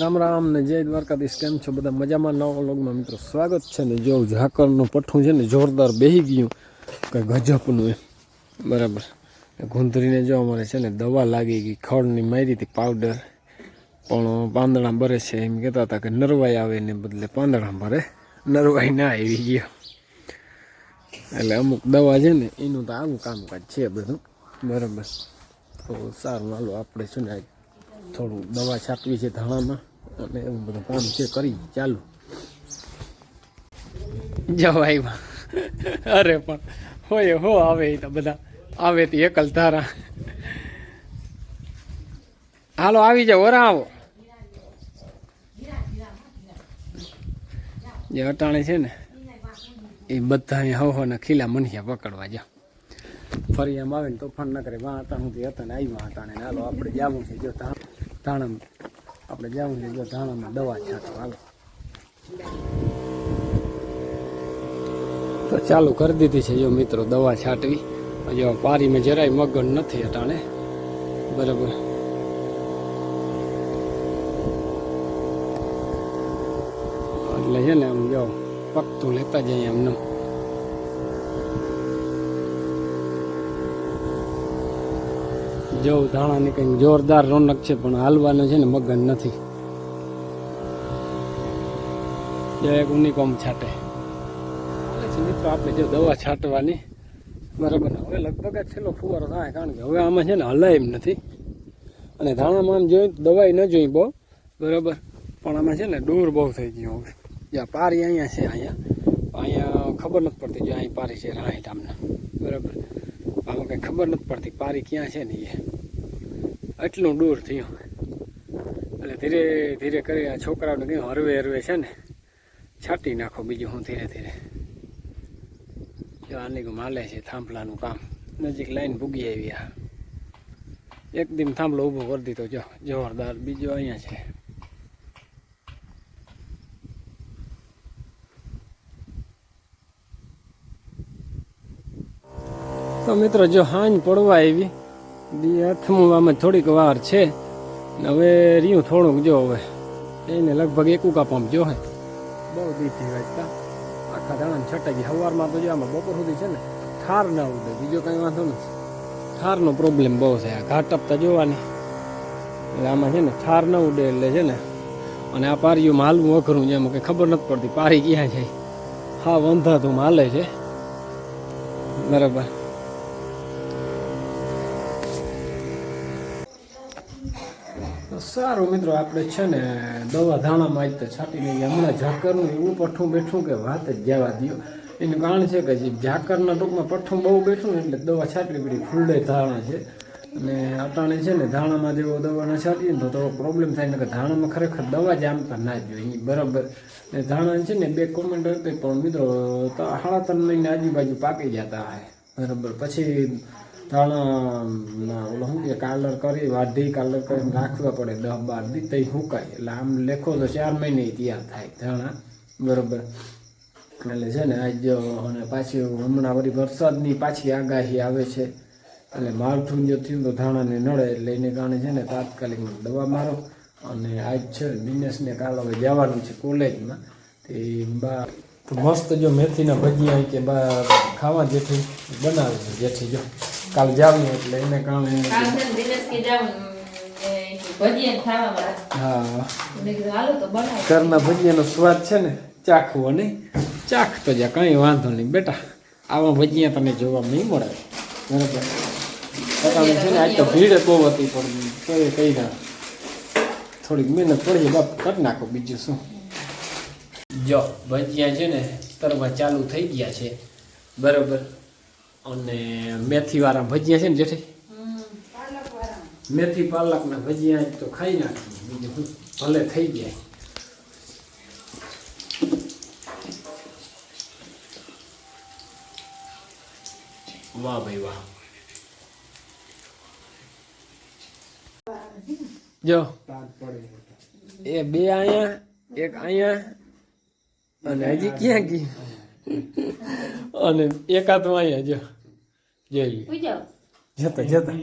રામ રામ ને જય દ્વારકાધીશ. કેમ છો બધા? મજામાં? નવા વ્લોગમાં મિત્રો સ્વાગત છે ને જો ઝાકરનું પઠ્ઠું છે ને જોરદાર બેહી ગયું. કંઈ ગજબનું એમ. બરાબર. ગુંદરીને જો અમારે છે ને દવા લાગી ગઈ ખડની મારી હતી પાવડર. પણ પાંદડા ભરે છે એમ કહેતા હતા કે નરવાઈ આવે ને બદલે પાંદડા ભરે નરવાઈ ના આવી ગયા. એટલે અમુક દવા છે ને એનું તો આવું કામકાજ છે બધું. બરાબર. તો સારું, હાલો, આપણે છે ને થોડું દવા છાંટવી છે ધાણામાં. અને એવું બધું કામ છે, કરી, ચાલુ. જવાયમાં અરે પણ, હોય, હો, આવે તો બધા. આવે તે એકલ ધારા. હાલો, આવી જાઓ ઓરા આવો. જે અટાણે છે ને, એ બધા અહીંયા હો ને ખીલા મનિયા પકડવા જાઓ. ફરી એમ આવે ને તોફાન ન કરે. વાં હું હતા ને આવ્યા હતા ને હાલો, આપણે જવું છે. જો ધાણ ધાણામાં. આપણે જવું છે જો ધાણામાં દવા છાંટો, હાલો. તો ચાલુ કરી દીધી છે જો મિત્રો દવા છાંટવી. જો પારીમાં જરાય મગન નથી અટાણે. બરાબર. એટલે છે ને આમ જો પકતું લેતા જઈએ એમને જો ધાણાની કંઈ જોરદાર રોનક છે, પણ હાલવાનો છે ને મગન નથી. જો એક ઉનિકોમ છાંટે. મિત્રો, આપણે જો દવા છાંટવાની. બરાબર. હવે લગભગ જ છેલ્લો ફુવારો થાય, કારણ કે હવે આમાં છે ને હલાય એમ નથી. અને ધાણામાં આમ જોઈ, દવાઈ ન જોઈ બહુ. બરાબર. પણ આમાં છે ને દૂર બહુ થઈ ગયું હવે. જ્યાં પારી અહીંયા છે, અહીંયા. અહીંયા ખબર નથી પડતી જો અહીં પારી છે રાઈટ આમને બરાબર. આમાં કંઈ ખબર નથી પડતી પારી ક્યાં છે ને એ એટલું દૂર થયું. એટલે ધીરે ધીરે કરી આ છોકરાઓને કંઈ હરવે હરવે છે ને, છાંટી નાખો બીજું હું ધીરે ધીરે. જો આની માલે છે થાંભલાનું કામ. નજીક લાઈન ભૂગી આવી આ. એક દિન થાંભલો ઊભો કરી દીધો. જો, જોરદાર. બીજો અહીંયા છે. મિત્રો, જો હાંજ પડવા આવી, દી અથમુવામાં થોડીક વાર છે, ને હવે રહ્યું થોડુંક જો હવે. એને લગભગ એકુકા પંપ જો હે. બહુ દીધી વાંચતા આખા દાણા છટાઈ ગઈ સવારમાં તો જો આમાં બપોર સુધી છે ને, ઠાર ના ઉડે. બીજો કંઈ વાંધો નથી. ઠારનો પ્રોબ્લેમ બહુ છે. આ ઘાટ ટપતા જોવાની. એટલે આમાં છે ને, ઠાર ન ઉડે એટલે છે ને, અને આ પારીયું માલવું અઘરું છે. એમાં કંઈ ખબર નથી પડતી. પારી ક્યાં છે હા, વંધાતું માલે છે. બરાબર. તો સારું મિત્રો, આપણે છે ને દવા ધાણામાં જ તો છાંટી લઈએ. હમણાં ઝાકરનું એવું પઠ્ઠું બેઠું કે વાત જ જવા દો એનું કારણ છે કે જે ઝાકરના ટૂંકમાં પઠ્ઠું બહુ બેઠું ને એટલે દવા છાંટવી પડી. ફૂલડે ધાણા છે. અને અટાણે છે ને ધાણામાં જેવો દવા ન છાંટીએ ને તો થોડો પ્રોબ્લેમ થાય ને કે ધાણામાં ખરેખર દવા જ આમતા ના જોઈએ. બરાબર. ને ધાણા છે ને બે કોમેન્ટ હતી, પણ મિત્રો, તો સાડા ત્રણ મહિને આજુબાજુ પાકી જતા હોય બરાબર. પછી ધાણા ઓલો શું કે, કાલર કરી, વાઢી કાલર કરીને રાખવા પડે દસ બાર દી, તઈ સુકાય એટલે આમ લેખો તો ચાર મહિને તૈયાર થાય, ધાણા, બરાબર. એટલે છે ને, આજ, અને પાછી હમણાં વળી વરસાદની પાછી આગાહી આવે છે. એટલે માવઠું જો થયું તો ધાણાને નડે, એટલે એને કારણે છે ને તાત્કાલિક દવા મારો. અને આજ છે દિનેશને કાલ હવે જવાનું છે કોલેજમાં. તે બા મસ્ત જો મેથીના ભજીયા કે બા, ખાવા જેથી બનાવે જેથી જો. કાલ જાવું એટલે એને કારણે. હા. ઘરના ભજીયાનો સ્વાદ છે ને ચાખવો નહીં. ચાખ તો જા કંઈ વાંધો નહીં. બેટા આવા ભજીયા તને જોવા નહીં મળે. બરાબર? પોતાને છે ને આજ તો ભીડ બહુ હતી પણ કઈ કઈ ના. થોડીક મહેનત પડી બાપ કરી નાખો બીજું શું. જો ભજીયા છે ને તરવા ચાલુ થઈ ગયા છે. બરાબર? અને મેથીવાળા ભજીયા છે ને જેઠી? મેથી પાલકના ભજીયા તો ખાઈ નાખીએ. બીજું ભલે થઈ જાય. વાહ ભાઈ વાહ. જો, એ બે અહીંયા એક અહીંયા અને હજી ક્યાં ગઈ? અને એકાદ અહીંયા જો. જતા જતા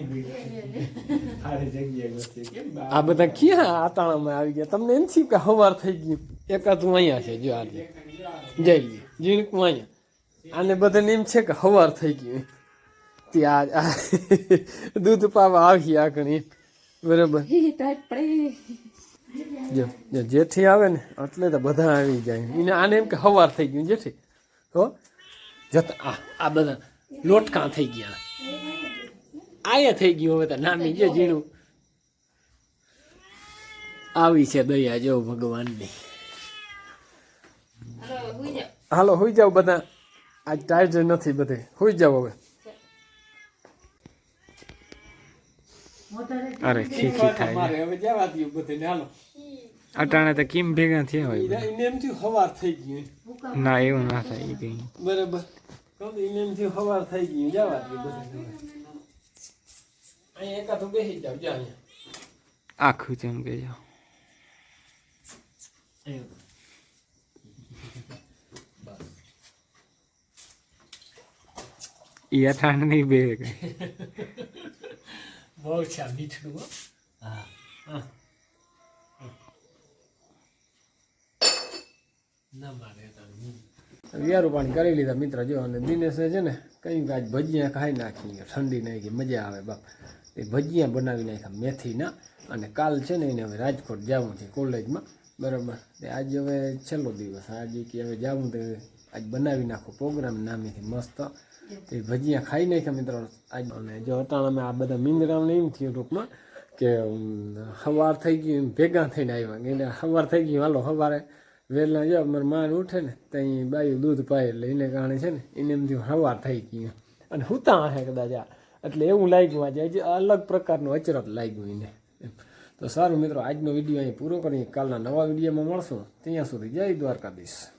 આ બધા ક્યાં આતાણામાં આવી ગયા તમને એમ થયું કે હવાર થઈ ગયું એકાદું અહીંયા છે જો આજે જય જીણકું અહીંયા આને બધાને એમ છે કે હવાર થઈ ગયું ત્યાં આ દૂધ પાવા આવી આગળ. બરાબર જો જો જેઠી આવે ને એટલે તો બધા આવી જાય એને આને એમ કે હવાર થઈ ગયું જેઠી હો જતા આ આ બધા લોટકા થઈ ગયા? આયા થઈ ગયું હવે તો નામી જે ઝીણું. આવી છે દયા જો ભગવાનની. હાલો, હુઈ જાવ બધા. આજ ટાઈટ નથી બધે. હોઈ જાવ હવે. અરે ખીખી થાય મારે હવે જવા દઉં બધે હાલો. અટાણે તો કેમ ભેગા થયા હોય એમ થયું હવાર થઈ ગયું ના એવું ના થાય કઈ. બરાબર. હવાર થઈ ગયું જવા દઉં બધે અહીંયા એકાદું બેસી જાવ જા અહીંયા. આખું જેમ કે જાઓ એ ઠંડ નહીં બે બહુ છે મીઠું હા. હા. ના મારે વિયારું પાણી કરી લીધા મિત્ર, જો અને દિનેશે છે ને કંઈક આજ ભજીયા ખાઈ નાખી ઠંડી કે મજા આવે બાપ. એ ભજીયા બનાવી નાખ્યા મેથીના અને કાલ છે ને એને હવે રાજકોટ જવું છે કોલેજમાં, બરાબર. આજે હવે છેલ્લો દિવસ, આજે કે હવે જવું તો આજ બનાવી નાખો પ્રોગ્રામ નામેથી મસ્ત. તે ભજીયા ખાઈ નાખ્યા મિત્રો, આજ અને જો અટાણામાં આ બધા મિંદરામને એમ થયું ટૂંકમાં કે સવાર થઈ ગયું ભેગા થઈને આવ્યા. એટલે સવાર થઈ ગયું હાલો સવારે વહેલા જો મારા માન ઉઠે ને ત્યાં બાયું દૂધ પાય એટલે એને કારણે છે ને, એને એમ થયું થઈ ગયું અને હુતા હે કદાચ આ. એટલે એવું લાગ્યું આજે, હજી અલગ પ્રકારનું અચરત લાગ્યું એને. તો સારું મિત્રો, આજનો વીડિયો અહીં પૂરો કરીએ. કાલના નવા વિડીયોમાં મળશું. ત્યાં સુધી જય દ્વારકાધીશ.